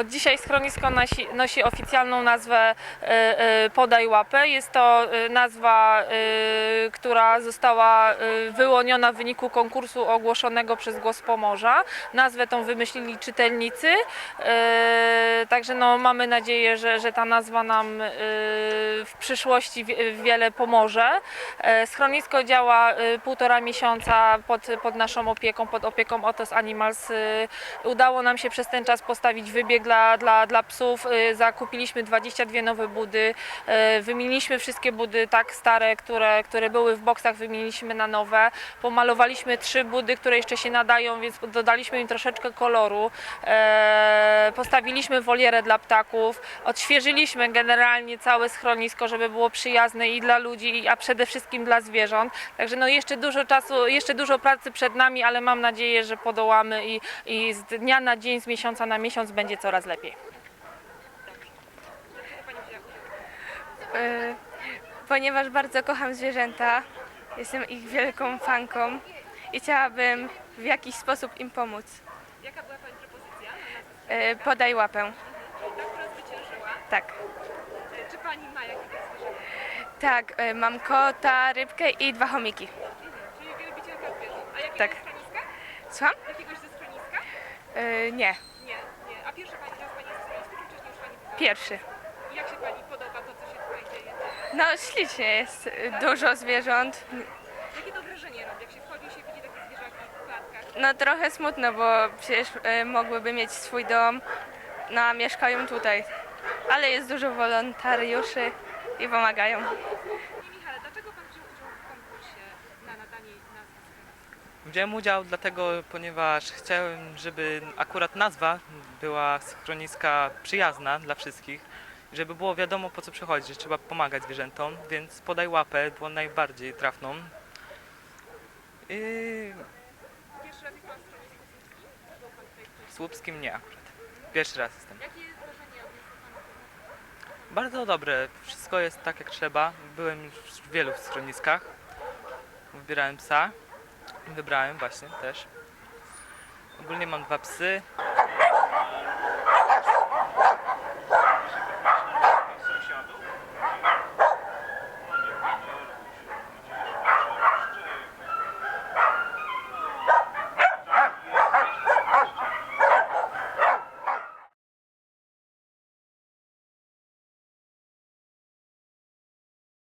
Od dzisiaj schronisko nosi, nosi oficjalną nazwę e, e, Podaj łapę. Jest to e, nazwa, która została wyłoniona w wyniku konkursu ogłoszonego przez Głos Pomorza. Nazwę tą wymyślili czytelnicy, także no, mamy nadzieję, że, że ta nazwa nam w przyszłości wie- wiele pomoże. Schronisko działa półtora miesiąca pod, pod naszą opieką, pod opieką Otos Animals. Udało nam się przez ten czas postawić wybieg dla, dla, dla psów. E, Zakupiliśmy 22 nowe budy. E, Wymieniliśmy wszystkie budy tak stare, które, które były w boksach, wymieniliśmy na nowe. Pomalowaliśmy trzy budy, które jeszcze się nadają, więc dodaliśmy im troszeczkę koloru. E, Postawiliśmy wolierę dla ptaków. Odświeżyliśmy generalnie całe schronisko, żeby było przyjazne i dla ludzi, a przede wszystkim dla zwierząt. Także no jeszcze dużo czasu, jeszcze dużo pracy przed nami, ale mam nadzieję, że podołamy i, i z dnia na dzień, z miesiąca na miesiąc będzie coraz lepiej. Y, ponieważ bardzo kocham zwierzęta, jestem ich wielką fanką i chciałabym w jakiś sposób im pomóc. Jaka była Pani propozycja? Y, podaj łapę. Ta, która zwyciężyła. Tak. Czy Pani ma jakieś zwierzęta? Tak, mam kota, rybkę i dwa chomiki. Czyli wielbicielka zwierząt. A jakiegoś Tak. schroniska? Słucham? Jakiegoś ze schroniska? Nie, nie. A pierwsza Pani raz Pani jest w schronisku, czy wcześniej już Pani była? pierwszy. I Jak się Pani podoba to, co się tutaj dzieje? No ślicznie jest, y, dużo zwierząt. Jakie to wrażenie robi, jak się wchodzi i się widzi takie zwierzaki w klatkach? No trochę smutno, bo przecież y, mogłyby mieć swój dom, no a mieszkają tutaj. Ale jest dużo wolontariuszy i pomagają. I Michale, dlaczego Pan wziął udział w konkursie na nadanie nazwy schroniska? Wziąłem udział dlatego, ponieważ chciałem, żeby akurat nazwa była schroniska przyjazna dla wszystkich, żeby było wiadomo po co przychodzi, że trzeba pomagać zwierzętom, więc podaj łapę było najbardziej trafną. I Pierwszy raz jest Pan w słupskim? Nie akurat. Pierwszy raz jestem. Jakie jest wrażenie Pan Bardzo dobre, wszystko jest tak jak trzeba. Byłem już w wielu schroniskach. Wybierałem psa. Wybrałem właśnie też. Ogólnie mam dwa psy.